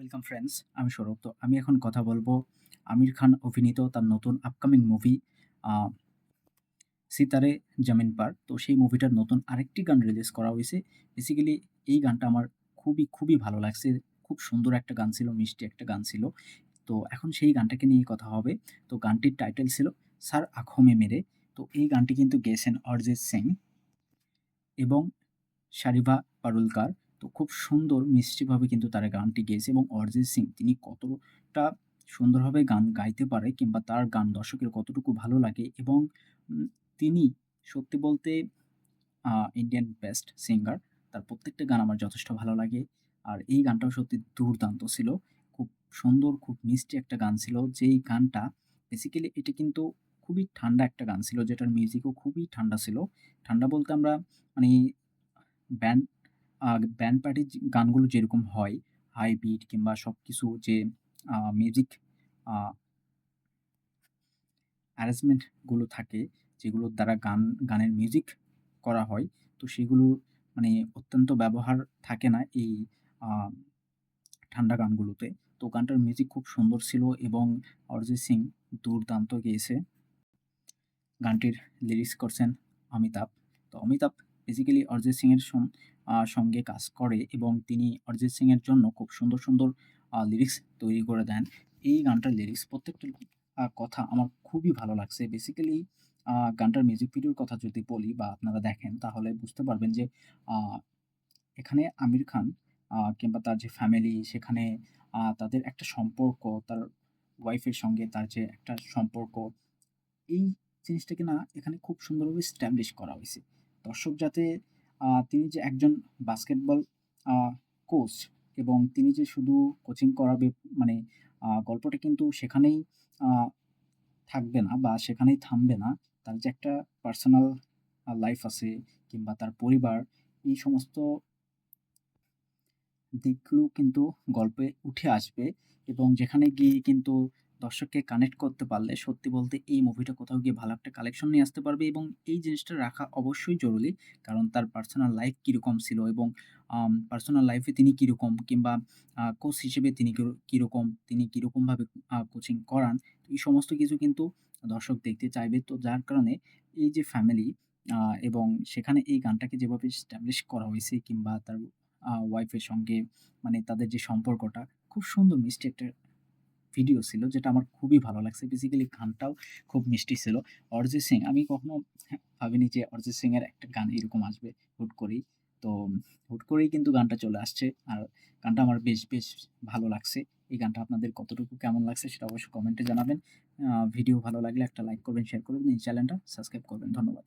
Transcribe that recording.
Welcome friends আমি সৌরভ তো আমি এখন কথা বলব আমির খান অভিনীত তার নতুন আপকামিং মুভি সিতারে জামিন পার তো সেই মুভিটার নতুন আরেকটি গান রিলিজ করা হয়েছে। বেসিক্যালি এই গানটা আমার খুবই খুবই ভালো লাগছে। খুব সুন্দর একটা গান ছিল, মিষ্টি একটা গান ছিল। তো এখন সেই গানটাকে নিয়ে কথা হবে। তো গানটির টাইটেল ছিল স্যার আখমে মেরে। তো এই গানটি কিন্তু গেয়েছেন অরিজিৎ সিং এবং শারিভা পারুলকার। তো খুব সুন্দর, মিষ্টিভাবে কিন্তু তারা গানটি গেয়েছে এবং অরিজিৎ সিং, তিনি কতটা সুন্দরভাবে গান গাইতে পারে কিংবা তার গান দর্শকের কতটুকু ভালো লাগে এবং তিনি সত্যি বলতে ইন্ডিয়ান বেস্ট সিঙ্গার তার প্রত্যেকটা গান আমার যথেষ্ট ভালো লাগে। আর এই গানটাও সত্যি দুর্দান্ত ছিল। খুব সুন্দর, খুব মিষ্টি একটা গান ছিল। যেই গানটা বেসিক্যালি এটা কিন্তু খুবই ঠান্ডা একটা গান ছিল, যেটার মিউজিকও খুবই ঠান্ডা ছিল। ঠান্ডা বলতে আমরা মানে ব্যান্ড ব্যান্ড পার্টির গানগুলো যেরকম হয় হাই বিট কিংবা সব কিছু যে মিউজিক অ্যারেঞ্জমেন্টগুলো থাকে যেগুলোর দ্বারা গান, গানের মিউজিক করা হয়, তো সেগুলো মানে অত্যন্ত ব্যবহার থাকে না এই ঠান্ডা গানগুলোতে। তো গানটার মিউজিক খুব সুন্দর ছিল এবং অরিজিৎ সিং দুর্দান্ত গেয়েছে। গানটির লিরিক্স করছেন অমিতাভ। তো অমিতাভ বেসিক্যালি অরিজিৎ সিংয়ের সঙ্গে কাজ করে এবং তিনি অরিজিৎ সিংয়ের জন্য খুব সুন্দর সুন্দর লিরিক্স তৈরি করে দেন। এই গানটার লিরিক্স প্রত্যেকটা কথা আমার খুবই ভালো লাগছে। বেসিক্যালি গানটার মিউজিক ভিডিওর কথা যদি বলি বা আপনারা দেখেন, তাহলে বুঝতে পারবেন যে এখানে আমির খান কিংবা তার যে ফ্যামিলি সেখানে তাদের একটা সম্পর্ক, তার ওয়াইফের সঙ্গে তার যে একটা সম্পর্ক, এই জিনিসটাকে না এখানে খুব সুন্দরভাবে স্ট্যাবলিশ করা হয়েছে। দর্শক যাতে তিনি যে একজন বাস্কেটবল কোচ এবং তিনি যে শুধু কোচিং করাবে মানে গল্পটা কিন্তু সেখানেই থাকবে না বা সেখানেই থামবে না। তার যে একটা পার্সোনাল লাইফ আছে কিংবা তার পরিবার, এই সমস্ত দিকগুলো কিন্তু গল্পে উঠে আসবে এবং যেখানে গিয়ে কিন্তু দর্শককে কানেক্ট করতে পারলে সত্যি বলতে এই মুভিটা কোথাও গিয়ে ভালো একটা কালেকশন নিয়ে আসতে পারবে এবং এই জিনিসটা রাখা অবশ্যই জরুরি। কারণ তার পার্সোনাল লাইফ কীরকম ছিল এবং পার্সোনাল লাইফে তিনি কীরকম কিংবা কোচ হিসেবে তিনি কীরকম, তিনি কীরকমভাবে কোচিং করান, এই সমস্ত কিছু কিন্তু দর্শক দেখতে চাইবে। তো যার কারণে এই যে ফ্যামিলি এবং সেখানে এই গানটাকে যেভাবে স্ট্যাবলিশ করা হয়েছে কিংবা তার ওয়াইফের সঙ্গে মানে তাদের যে সম্পর্কটা, খুব সুন্দর মিষ্টি একটা ভিডিও ছিল যেটা আমার খুবই ভালো লাগছে। বেসিক্যালি গানটাও খুব মিষ্টি ছিল। অরিজিৎ সিং, আমি কখনো ভাবিনি যে অরিজিৎ সিংয়ের একটা গান এরকম আসবে হুট করেই। তো হুট করেই কিন্তু গানটা চলে আসছে আর গানটা আমার বেশ বেশ ভালো লাগছে। এই গানটা আপনাদের কতটুকু কেমন লাগছে সেটা অবশ্যই কমেন্টে জানাবেন। ভিডিও ভালো লাগলে একটা লাইক করবেন শেয়ার করবেন, এই চ্যানেলটা সাবস্ক্রাইব করবেন। ধন্যবাদ।